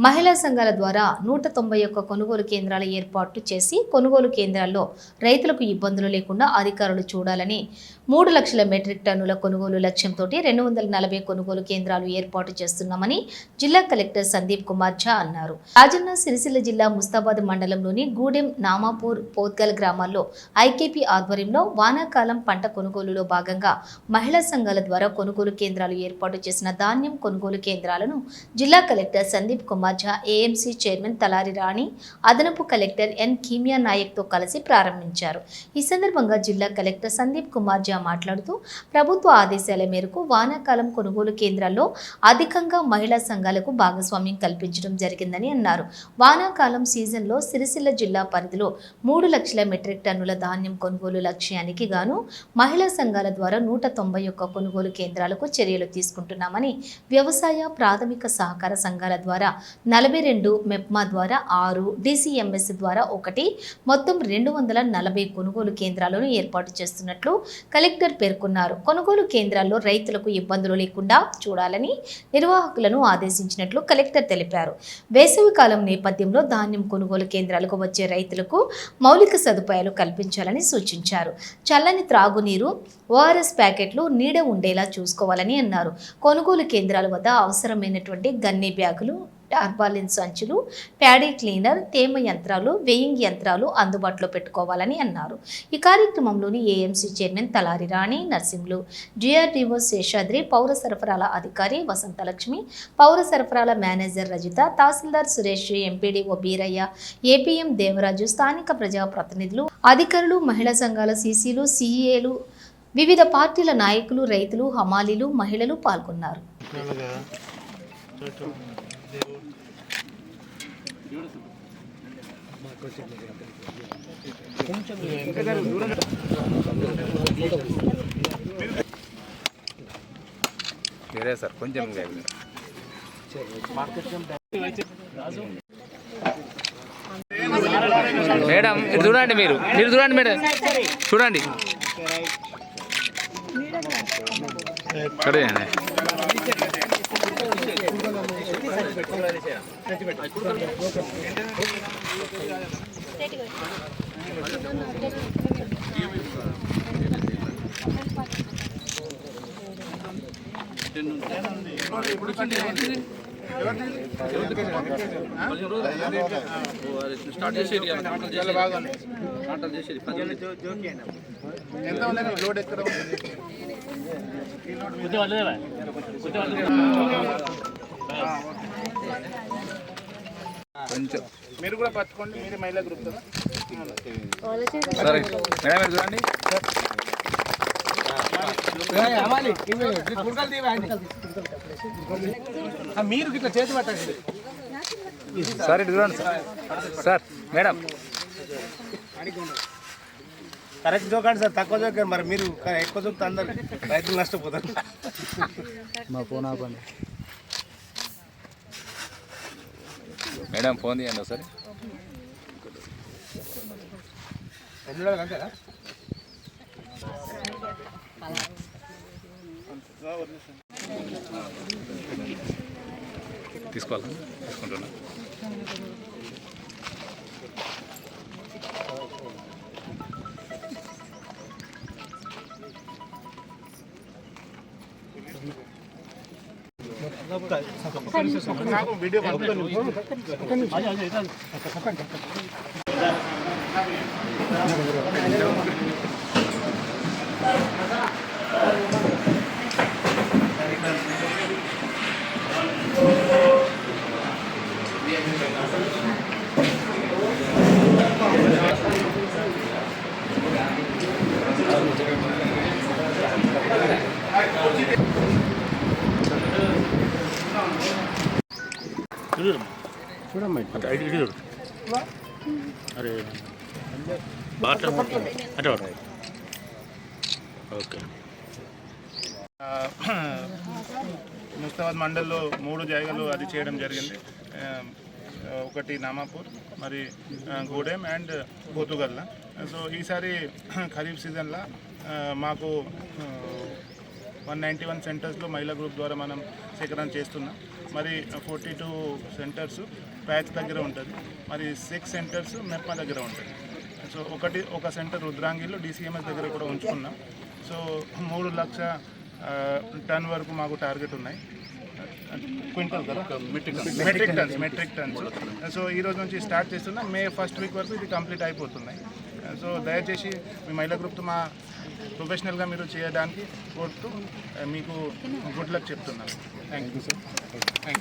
మహిళా సంఘాల ద్వారా నూట తొంభై ఒక్క కొనుగోలు కేంద్రాల ఏర్పాటు చేసి కొనుగోలు కేంద్రాల్లో రైతులకు ఇబ్బందులు లేకుండా అధికారులు చూడాలని మూడు లక్షల మెట్రిక్ టన్నుల కొనుగోలు లక్ష్యంతో రెండు వందల నలభై కొనుగోలు కేంద్రాలు ఏర్పాటు చేస్తున్నామని జిల్లా కలెక్టర్ సందీప్ కుమార్ ఝా అన్నారు. రాజన్న సిరిసిల్ల జిల్లా ముస్తాబాద్ మండలంలోని గూడెం నామాపూర్ పోత్గల్ గ్రామాల్లో ఐకేపీ ఆధ్వర్యంలో వానాకాలం పంట కొనుగోలులో భాగంగా మహిళా సంఘాల ద్వారా కొనుగోలు కేంద్రాలు ఏర్పాటు చేసిన ధాన్యం కొనుగోలు కేంద్రాలను జిల్లా కలెక్టర్ సందీప్ కుమార్ మధ్య ఏఎంసీ చైర్మన్ తలారి రాణి అదనపు కలెక్టర్ ఎన్ కీమియా నాయక్తో కలిసి ప్రారంభించారు. ఈ సందర్భంగా జిల్లా కలెక్టర్ సందీప్ కుమార్ జా మాట్లాడుతూ ప్రభుత్వ ఆదేశాల మేరకు వానాకాలం కొనుగోలు కేంద్రాల్లో అధికంగా మహిళా సంఘాలకు భాగస్వామ్యం కల్పించడం జరిగిందని అన్నారు. వానాకాలం సీజన్లో సిరిసిల్ల జిల్లా పరిధిలో మూడు లక్షల మెట్రిక్ టన్నుల ధాన్యం కొనుగోలు లక్ష్యానికి గాను మహిళా సంఘాల ద్వారా నూట తొంభై ఒక్క కొనుగోలు కేంద్రాలకు చర్యలు తీసుకుంటున్నామని వ్యవసాయ ప్రాథమిక సహకార సంఘాల ద్వారా నలభై రెండు మెప్మా ద్వారా ఆరు డిసిఎంఎస్ ద్వారా ఒకటి మొత్తం రెండు వందల నలభై కొనుగోలు కేంద్రాలను ఏర్పాటు చేస్తున్నట్లు కలెక్టర్ పేర్కొన్నారు. కొనుగోలు కేంద్రాల్లో రైతులకు ఇబ్బందులు లేకుండా చూడాలని నిర్వాహకులను ఆదేశించినట్లు కలెక్టర్ తెలిపారు. వేసవి కాలం నేపథ్యంలో ధాన్యం కొనుగోలు కేంద్రాలకు వచ్చే రైతులకు మౌలిక సదుపాయాలు కల్పించాలని సూచించారు. చల్లని త్రాగునీరు ఓఆర్ఎస్ ప్యాకెట్లు నీడ ఉండేలా చూసుకోవాలని అన్నారు. కొనుగోలు కేంద్రాల వద్ద అవసరమైనటువంటి గన్నీ బ్యాగులు టార్బాలిన్ సంచులు ప్యాడీ క్లీనర్ తేమ యంత్రాలు వెయింగ్ యంత్రాలు అందుబాటులో పెట్టుకోవాలని అన్నారు. ఈ కార్యక్రమంలోని AMC chairman Talari Rani Narsimhulu GRDO Seshadri పౌర సరఫరాల అధికారి వసంతలక్ష్మి పౌర సరఫరాల manager Rajitha tahsildar Suresh MPDO Beeraiah APM Devaraju స్థానిక ప్రజాప్రతినిధులు అధికారులు మహిళా సంఘాల సీసీలు సీఈఏలు వివిధ పార్టీల నాయకులు రైతులు హమాలీలు మహిళలు పాల్గొన్నారు. మీరే సార్ కొంచెం మేడం ఇది చూడండి మీరు. మీరు చూడండి మేడం. చూడండి. కడేయండి స్టార్ట్ చేసేది కదా, స్టార్ట్ చేసేది. చేసేది పది ఎంత లోడ్ ఎక్కడ ఉంది కొంచెం మీరు కూడా పట్టుకోండి మీరు మహిళా గ్రూప్ కదా సరే మేడం మీరు చూడండి మీరు ఇట్లా చేతి పట్టండి సార్ ఇటు చూడండి సార్ సార్ మేడం కరెక్ట్ జోకండి సార్ తక్కువ జోకండి మరి మీరు ఎక్కువ చూపుతా అందరు రైతులు నష్టపోతారు. మేడం ఫోన్ తీయండి ఒకసారి. తీసుకోవాలా? తీసుకుంటున్నా. వీడియో అరే. బాట అంటే ఓకే. ముస్తాబాద్ మండల్లో మూడు జాగాలు అది చేయడం జరిగింది. ఒకటి నామాపూర్ మరి గూడెం అండ్ పోతుగల్ల సో ఈసారి ఖరీఫ్ సీజన్లో మాకు వన్ నైంటీ వన్ సెంటర్స్లో మహిళా గ్రూప్ ద్వారా మనం సేకరణ చేస్తున్నాం. మరి ఫోర్టీ టూ సెంటర్స్ ప్యాచ్ దగ్గర ఉంటుంది. మరి సిక్స్ సెంటర్స్ మెప్మా దగ్గర ఉంటుంది. సో ఒకటి ఒక సెంటర్ రుద్రాంగిలో డిసిఎంఎస్ దగ్గర కూడా ఉంచుకున్నాం. సో మూడు లక్ష టన్ వరకు మాకు టార్గెట్ ఉన్నాయి. క్వింటల్ కదా? Metric tons metric tons so ఈ రోజు నుంచి స్టార్ట్ చేస్తున్నాం. మే ఫస్ట్ వీక్ వరకు ఇది కంప్లీట్ అయిపోతున్నాయి. సో దయచేసి మీ మహిళా గ్రూప్తో మా ప్రొఫెషనల్గా మీరు చేయడానికి కోరుతూ మీకు గుడ్ లక్ చెప్తున్నాను. Thank you